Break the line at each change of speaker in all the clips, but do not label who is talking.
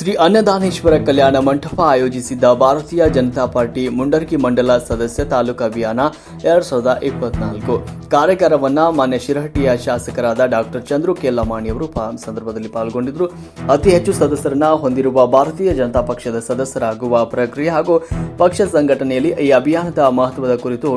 ಶ್ರೀ ಅನ್ನದಾನೇಶ್ವರ ಕಲ್ಯಾಣ ಮಂಟಪ ಆಯೋಜಿಸಿದ್ದ ಭಾರತೀಯ ಜನತಾ ಪಾರ್ಟಿ ಮುಂಡರ್ಗಿ ಮಂಡಲ ಸದಸ್ಯ ತಾಲೂಕು ಅಭಿಯಾನ ಎರಡ್ ಸಾವಿರದ ಇಪ್ಪತ್ನಾಲ್ಕು. ಕಾರ್ಯಕ್ರಮವನ್ನು ಮಾನ್ಯ ಶಿರಹಟ್ಟಿಯ ಶಾಸಕರಾದ ಡಾಕ್ಟರ್ ಚಂದ್ರು ಕೆಲ್ಲಮಾಣಿ ಅವರು ಸಂದರ್ಭದಲ್ಲಿ ಪಾಲ್ಗೊಂಡಿದ್ದರು ಅತಿ ಹೆಚ್ಚು ಸದಸ್ಯರನ್ನ ಹೊಂದಿರುವ ಭಾರತೀಯ ಜನತಾ ಪಕ್ಷದ ಸದಸ್ಯರಾಗುವ ಪ್ರಕ್ರಿಯೆ ಹಾಗೂ ಪಕ್ಷ ಸಂಘಟನೆಯಲ್ಲಿ ಈ ಅಭಿಯಾನದ ಮಹತ್ವದ ಕುರಿತು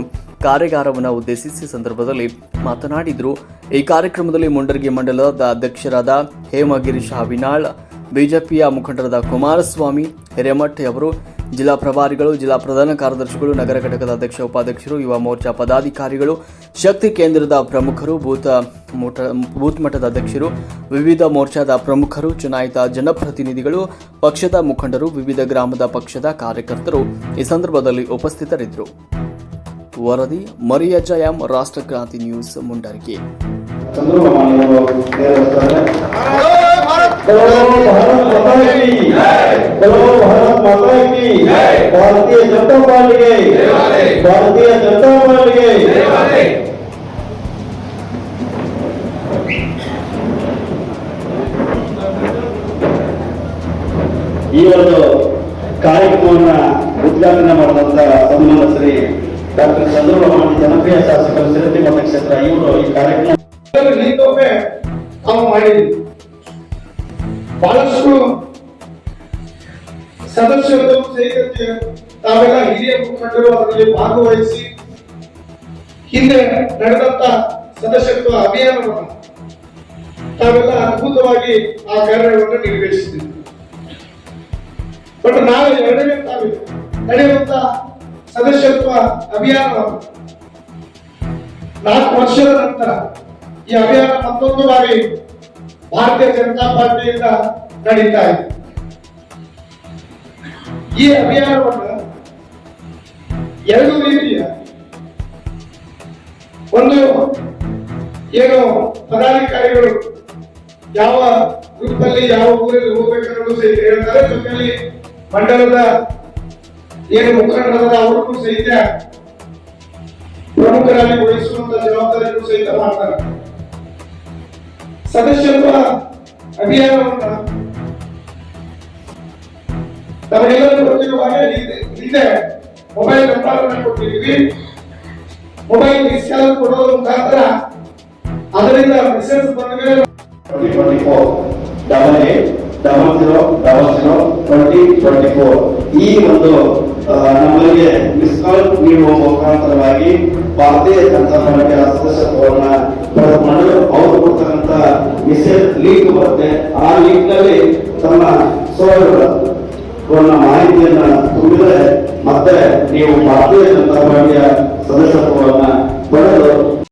ಕಾರ್ಯಾಗಾರವನ್ನು ಉದ್ದೇಶಿಸಿ ಸಂದರ್ಭದಲ್ಲಿ ಮಾತನಾಡಿದರು. ಈ ಕಾರ್ಯಕ್ರಮದಲ್ಲಿ ಮುಂಡರ್ಗಿ ಮಂಡಲದ ಅಧ್ಯಕ್ಷರಾದ ಹೇಮಗಿರೀಶ್ ಹಾವಿನಾಳ್ ಬಿಜೆಪಿಯ ಮುಖಂಡರಾದ ಕುಮಾರಸ್ವಾಮಿ ಹಿರೇಮಠ್ ಅವರು, ಜಿಲ್ಲಾ ಪ್ರಭಾರಿಗಳು, ಜಿಲ್ಲಾ ಪ್ರಧಾನ ಕಾರ್ಯದರ್ಶಿಗಳು, ನಗರ ಘಟಕದ ಅಧ್ಯಕ್ಷ, ಉಪಾಧ್ಯಕ್ಷರು, ಯುವ ಮೋರ್ಚಾ ಪದಾಧಿಕಾರಿಗಳು, ಶಕ್ತಿ ಕೇಂದ್ರದ ಪ್ರಮುಖರು, ಬೂತ್ ಬೂತ್ ಮಟ್ಟದ ಅಧ್ಯಕ್ಷರು, ವಿವಿಧ ಮೋರ್ಚಾದ ಪ್ರಮುಖರು, ಚುನಾಯಿತ ಜನಪ್ರತಿನಿಧಿಗಳು, ಪಕ್ಷದ ಮುಖಂಡರು, ವಿವಿಧ ಗ್ರಾಮದ ಪಕ್ಷದ ಕಾರ್ಯಕರ್ತರು ಈ ಸಂದರ್ಭದಲ್ಲಿ ಉಪಸ್ಥಿತರಿದ್ದರು. ವರದಿ, ಮರಿಯ ಜಯಂ, ರಾಷ್ಟ್ರಕ್ರಾಂತಿ ನ್ಯೂಸ್, ಮುಂಡರ್ಗಿ.
ಚಂದ್ರಬಾಬು ನೇರವೇರಿಸ್ತಾರೆ बोलो भारत माता की बोलो भारत माता की भारतीय जनता पार्टी के भारतीय जनता पार्टी के ಈ ಒಂದು ಕಾರ್ಯಕ್ರಮವನ್ನ ಉದ್ಘಾಟನೆ ಮಾಡಿದಂತ ಸನ್ಮಾನ ಶ್ರೀ ಡಾಕ್ಟರ್ ಚಂದ್ರಬಾಬು ಜನಪ್ರಿಯ ಶಾಸಕರು ಸಿರತಿ ಮತಕ್ಷೇತ್ರ ಇವರು ಈ ಕಾರ್ಯಕ್ರಮ
ನೀತೊಮ್ಮೆ ನಾವು ಮಾಡಿದ್ವಿ ಬಹಳಷ್ಟು ಸದಸ್ಯರು ಸಹಿತ ತಾವೆಲ್ಲ ಹಿರಿಯ ಮುಖಂಡರು ಅದರಲ್ಲಿ ಭಾಗವಹಿಸಿ ಹಿಂದೆ ನಡೆದಂತ ಸದಸ್ಯತ್ವ ಅಭಿಯಾನವನ್ನು ತಾವೆಲ್ಲ ಅದ್ಭುತವಾಗಿ ಆ ಕಾರ್ಯವನ್ನು ನಿರ್ವಹಿಸಿದ್ದೀವಿ ಬಟ್ ನಾವು ಎರಡನೇ ತಾರೀಕು ನಡೆಯುವಂತ ಸದಸ್ಯತ್ವ ಅಭಿಯಾನವನ್ನು ನಾಲ್ಕು ವರ್ಷದ ನಂತರ ಈ ಅಭಿಯಾನ ಮತ್ತೊಂದು ಬಾರಿ ಭಾರತೀಯ ಜನತಾ ಪಾರ್ಟಿಯಿಂದ ನಡೀತಾ ಇದೆ. ಈ ಅಭಿಯಾನವನ್ನು ಎರಡು ರೀತಿಯ ಒಂದು ಏನು ಪದಾಧಿಕಾರಿಗಳು ಯಾವ ಗುಂಪಲ್ಲಿ ಯಾವ ಊರಲ್ಲಿ ಹೋಗ್ಬೇಕನ್ನೋದು ಸಹಿತ ಹೇಳ್ತಾರೆ. ಜೊತೆಯಲ್ಲಿ ಮಂಡಲದ ಏನು ಮುಖಂಡರಾದ ಅವ್ರಿಗೂ ಸಹಿತ ಪ್ರಮುಖರಾಗಿ ವಹಿಸುವಂತ ಜವಾಬ್ದಾರಿಯನ್ನು ಸಹಿತ ಮಾಡ್ತಾರೆ. ಸದಸ್ಯತ್ವ ಅಭಿಯಾನವನ್ನ ತಮಗೆಲ್ಲರೂ ಗೊತ್ತಿರುವ ಹಾಗೆ ಹಿಂದೆ- ಮೊಬೈಲ್ ನಂಬರ್ ಅನ್ನು ಕೊಟ್ಟಿದ್ವಿ ಮೊಬೈಲ್ ಮಿಸ್ ಕಾಲ್ ಕೊಡೋದ್ರ ಮುಖಾಂತರ ಅದರಿಂದ ಮೆಸೇಜ್ ಬಂದ ಮೇಲೆ
2024 ಡಬಲ್ ಏಟ್ ಡಬಲ್ ಈ ಒಂದು ನಮಗೆ ಮಿಸ್ ಕಾಲ್ ನೀಡುವ ಮುಖಾಂತರವಾಗಿ ಭಾರತೀಯ ಜನತಾ ಪಾರ್ಟಿಯ ಸದಸ್ಯತ್ವವನ್ನು ಅವರು ಲೀಕ್ ಬರುತ್ತೆ. ಆ ಲೀಕ್ನಲ್ಲಿ ತಮ್ಮ ಸೋದರರ ಮಾಹಿತಿಯನ್ನ ತುಂಬಿದರೆ ಮತ್ತೆ ನೀವು ಭಾರತೀಯ ಜನತಾ ಪಾರ್ಟಿಯ ಸದಸ್ಯತ್ವವನ್ನ ಪಡೆದು